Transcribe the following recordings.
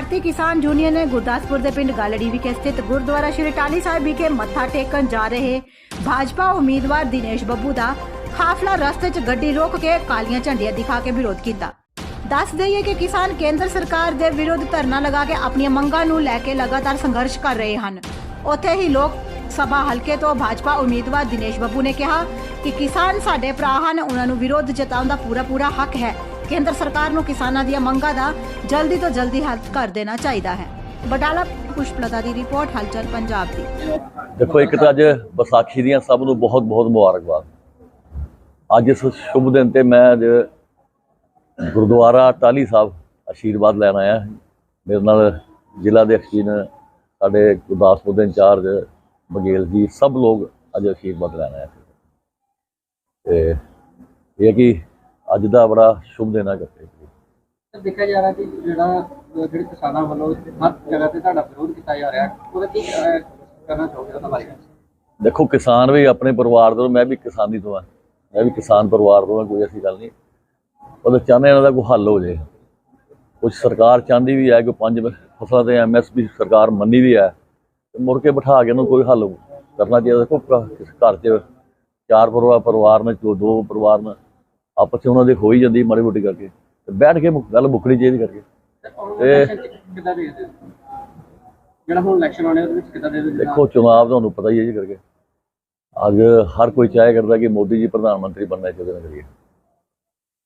ਭਾਰਤੀ ਕਿਸਾਨ ਯੂਨੀਅਨ ਨੇ ਗੁਰਦਾਸਪੁਰ ਦੇ ਪਿੰਡ ਗਾਲੜੀ ਵਿਖੇ ਸਥਿਤ ਗੁਰਦੁਆਰਾ ਸ਼੍ਰੀ ਟਾਲੀ ਸਾਹਿਬ ਵਿਖੇ ਮੱਥਾ ਟੇਕਣ ਜਾ ਰਹੇ ਭਾਜਪਾ ਉਮੀਦਵਾਰ ਦਿਨੇਸ਼ ਬੱਬੂ ਦਾ ਕਾਫਲਾ ਰਸਤੇ 'ਚ ਗੱਡੀ ਰੋਕ ਕੇ ਕਾਲੀਆਂ ਝੰਡੀਆਂ ਦਿਖਾ ਕੇ ਵਿਰੋਧ ਕੀਤਾ। ਦੱਸ ਦਈਏ ਕਿ ਕਿਸਾਨ ਕੇਂਦਰ ਸਰਕਾਰ ਦੇ ਵਿਰੁੱਧ ਧਰਨਾ ਲਗਾ ਕੇ ਆਪਣੀਆਂ ਮੰਗਾਂ ਨੂੰ ਲੈ ਕੇ ਲਗਾਤਾਰ ਸੰਘਰਸ਼ ਕਰ ਰਹੇ ਹਨ। ਉੱਥੇ ਹੀ ਲੋਕ ਸਭਾ ਹਲਕੇ ਤੋਂ ਭਾਜਪਾ ਉਮੀਦਵਾਰ ਦਿਨੇਸ਼ ਬੱਬੂ ਨੇ ਕਿਹਾ ਕਿ ਕਿਸਾਨ ਸਾਡੇ ਭਰਾ ਹਨ, ਉਹਨਾਂ ਨੂੰ ਵਿਰੋਧ ਜਤਾਉਣ ਦਾ ਪੂਰਾ ਪੂਰਾ ਹੱਕ ਹੈ। ਕੇਂਦਰ ਸਰਕਾਰ ਨੂੰ ਕਿਸਾਨਾਂ ਦੀਆਂ ਮੰਗਾਂ ਦਾ ਜਲਦੀ ਤੋਂ ਜਲਦੀ ਹੱਲ ਕਰ ਦੇਣਾ ਚਾਹੀਦਾ ਹੈ। ਬਟਾਲਾ ਪੁਸ਼ਪਲਤਾ ਦੀ ਰਿਪੋਰਟ, ਹਲਚਲ ਪੰਜਾਬ ਦੀ। ਦੇਖੋ, ਇੱਕ ਤਾਂ ਅੱਜ ਵਿਸਾਖੀ ਦੀਆਂ ਸਭ ਨੂੰ ਬਹੁਤ ਬਹੁਤ ਮੁਬਾਰਕਬਾਦ। ਅੱਜ ਇਸ ਸ਼ੁਭ ਦਿਨ ਤੇ ਮੈਂ ਅੱਜ ਗੁਰਦੁਆਰਾ ਟਾਲੀ ਸਾਹਿਬ ਆਸ਼ੀਰਵਾਦ ਲੈਣ ਆਇਆ ਮੇਰੇ ਨਾਲ ਜ਼ਿਲ੍ਹਾ ਦੇ ਅਖੀਨ ਸਾਡੇ ਗੁਰਦਾਸਪੁਰ ਦੇ ਇੰਚਾਰਜ ਬਗੇਲ ਜੀ, ਸਭ ਲੋਕ ਅੱਜ ਆਸ਼ੀਰਵਾਦ ਲੈਣ ਆਏ ਤੇ ਇਹ ਕਿ ਅੱਜ ਦਾ ਬੜਾ ਸ਼ੁਭ ਦਿਨ ਹੈ ਸਰ ਦੇਖਿਆ ਜਾ ਰਿਹਾ ਕਿ ਜਿਹੜਾ ਜਿਹੜੇ ਕਿਸਾਨਾਂ ਵੱਲੋਂ ਹਰ ਜਗ੍ਹਾ ਤੇ ਤੁਹਾਡਾ ਵਿਰੋਧ ਕੀਤਾ ਜਾ ਰਿਹਾ ਉਹਦਾ ਕੀ ਕਰਨਾ ਚਾਹੋਗੇ ਉਹਦਾ ਬਾਰੇ? ਦੇਖੋ ਕਿਸਾਨ ਵੀ ਆਪਣੇ ਪਰਿਵਾਰ ਤੋਂ ਮੈਂ ਵੀ ਕਿਸਾਨੀ ਤੋਂ ਆ। ਮੈਂ ਵੀ ਕਿਸਾਨ ਪਰਿਵਾਰ ਤੋਂ ਆ ਕੋਈ ਐਸੀ ਗੱਲ ਨਹੀਂ। ਉਹ ਚਾਹੁੰਦੇ ਇਹਨਾਂ ਦਾ ਕੋਈ ਹੱਲ ਹੋ ਜੇ। ਕੁਝ ਸਰਕਾਰ ਚਾਹੁੰਦੀ ਵੀ ਹੈ ਕਿ ਪੰਜ ਫਸਲਾਂ ਤੇ ਐਮਐਸਪੀ ਸਰਕਾਰ ਮੰਨੀ ਵੀ ਹੈ ਤੇ ਮੁੜ ਕੇ ਬਿਠਾ ਕੇ ਇਹਨੂੰ ਕੋਈ ਹੱਲ ਕਰਨਾ ਚਾਹੀਦਾ। ਦੇਖੋ ਘਰ 'ਚ ਚਾਰ ਪਰਿਵਾਰ ਪਰਿਵਾਰ ਨੇ ਦੋ ਦੋ ਪਰਿਵਾਰ ਨੇ। ਆਪਸ 'ਚ ਉਹਨਾਂ ਦੀ ਹੋ ਹੀ ਜਾਂਦੀ ਮਾੜੀ ਮੋਟੀ ਕਰਕੇ ਤੇ ਬੈਠ ਕੇ ਮੁ- ਗੱਲ ਮੁੱਕਣੀ ਚਾਹੀਦੀ ਕਰਕੇ। ਤੇ ਕਿੱਦਾਂ ਦੇ ਦਿਓ ਜਿਹੜਾ ਹੁਣ ਇਲੈਕਸ਼ਨ ਆਉਣੇ ਉਹਦੇ ਵਿੱਚ ਕਿੱਦਾਂ ਦੇ ਦਿਓ ਦੇਖੋ ਚੁਣਾਵ ਤੁਹਾਨੂੰ ਪਤਾ ਹੀ ਹੈ ਜੀ ਕਰਕੇ। ਅੱਜ ਹਰ ਕੋਈ ਚਾਹੇ ਕਰਦਾ ਕਿ ਮੋਦੀ ਜੀ ਪ੍ਰਧਾਨ ਮੰਤਰੀ ਬਣਨਾ ਚਾਹੁੰਦੇ ਨੇ ਕਰੀਏ।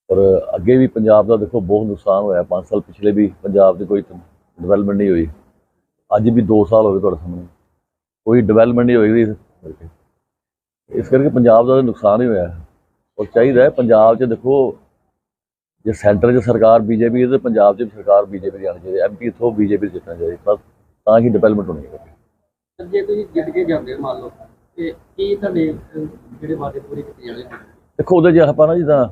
ਪਰ ਅੱਗੇ ਵੀ ਪੰਜਾਬ ਦਾ ਦੇਖੋ ਬਹੁਤ ਨੁਕਸਾਨ ਹੋਇਆ। 5 ਸਾਲ ਪਿਛਲੇ ਵੀ ਪੰਜਾਬ ਦੀ ਕੋਈ ਡਿਵੈਲਪਮੈਂਟ ਨਹੀਂ ਹੋਈ। ਅੱਜ ਵੀ 2 ਸਾਲ ਹੋ ਗਏ ਤੁਹਾਡੇ ਸਾਹਮਣੇ। ਕੋਈ ਡਿਵੈਲਪਮੈਂਟ ਨਹੀਂ ਹੋਈ ਇਸ ਕਰਕੇ। ਇਸ ਕਰਕੇ ਪੰਜਾਬ ਦਾ ਤਾਂ ਨੁਕਸਾਨ ਹੀ ਹੋਇਆ। ਔਰ ਚਾਹੀਦਾ ਪੰਜਾਬ 'ਚ ਦੇਖੋ ਜੇ ਸੈਂਟਰ 'ਚ ਸਰਕਾਰ ਬੀਜੇਪੀ ਤੇ ਪੰਜਾਬ 'ਚ ਸਰਕਾਰ ਬੀਜੇਪੀ ਦੀ ਆਉਣੀ ਚਾਹੀਦੀ ਐਮਪੀ ਤੋਂ ਬੀਜੇਪੀ ਜਿੱਤਣਾ ਚਾਹੀਦਾ ਤਾਂ ਹੀ ਡਿਵੈਲਪਮੈਂਟ ਹੋਣੀ ਹੈ। ਜੇ ਤੁਸੀਂ ਜਿੱਤ ਕੇ ਜਾਂਦੇ ਹੋ ਮੰਨ ਲਓ ਤੇ ਕੀ ਤੁਹਾਡੇ ਜਿਹੜੇ ਵਾਅਦੇ ਪੂਰੇ ਕੀਤੇ ਜਾਣੇ ਦੇਖੋ ਉਹਦੇ 'ਚ ਆਪਾਂ ਨਾ ਜਿੱਦਾਂ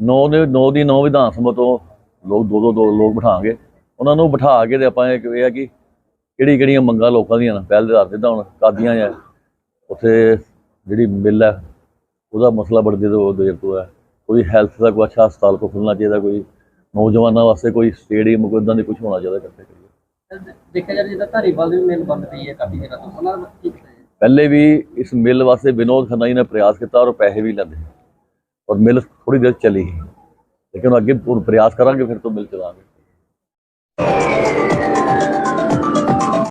ਨੌ ਦੇ ਨੌ ਦੀ ਨੌ ਵਿਧਾਨ ਸਭਾ ਤੋਂ ਲੋਕ ਦੋ ਦੋ ਦੋ ਲੋਕ ਬਿਠਾਵਾਂਗੇ ਉਹਨਾਂ ਨੂੰ ਬਿਠਾ ਕੇ ਤੇ ਆਪਾਂ ਇਹ ਆ ਕਿ ਕਿਹੜੀ ਕਿਹੜੀਆਂ ਮੰਗਾਂ ਲੋਕਾਂ ਦੀਆਂ ਨੇ ਪਹਿਲ ਦੇ ਆਧਾਰ ਤੇ ਤਾਂ ਹੁਣ ਕਾਦੀਆਂ ਆ ਉੱਥੇ ਜਿਹੜੀ ਮਿਲ ਹੈ ਉਹਦਾ ਮਸਲਾ ਬੜੇ ਦੇ ਦੇਰ ਤੋਂ ਹੈ ਕੋਈ ਹੈਲਥ ਦਾ ਕੋਈ ਅੱਛਾ ਹਸਪਤਾਲ ਕੋ ਖੁੱਲਣਾ ਚਾਹੀਦਾ ਕੋਈ ਨੌਜਵਾਨਾਂ ਵਾਸਤੇ ਕੋਈ ਸਟੇਡੀਅਮ ਕੋਈ ਇਦਾਂ ਦੀ ਕੁਝ ਹੋਣਾ ਚਾਹੀਦਾ ਕਰਦੇ ਕਰੀਏ। ਦੇ- ਦੇਖਿਆ ਜਾ ਰਿਹਾ ਜਿੱਦਾਂ ਧਾਰੀਵਾਲ ਦੀ ਮਿਲ ਬੰਦ ਪਈ ਹੈ ਕਾਫੀ ਜਗ੍ਹਾ ਤੋਂ ਉਹਨਾਂ ਦਾ ਕੀ ਪਹਿਲੇ ਵੀ ਇਸ ਮਿਲ ਵਾਸਤੇ ਵਿਨੋਦ ਖੰਨਾ ਜੀ ਨੇ ਪ੍ਰਯਾਸ ਕੀਤਾ ਔਰ ਪੈਸੇ ਵੀ ਲੈਂਦੇ ਔਰ ਮਿਲ ਥੋੜੀ ਦੇਰ ਚੱਲੀ ਲੇਕਿਨ ਅੱਗੇ ਪ੍ਰਯਾਸ ਕਰਾਂਗੇ ਫਿਰ ਤੋਂ ਮਿਲ ਚਲਾਵਾਂਗੇ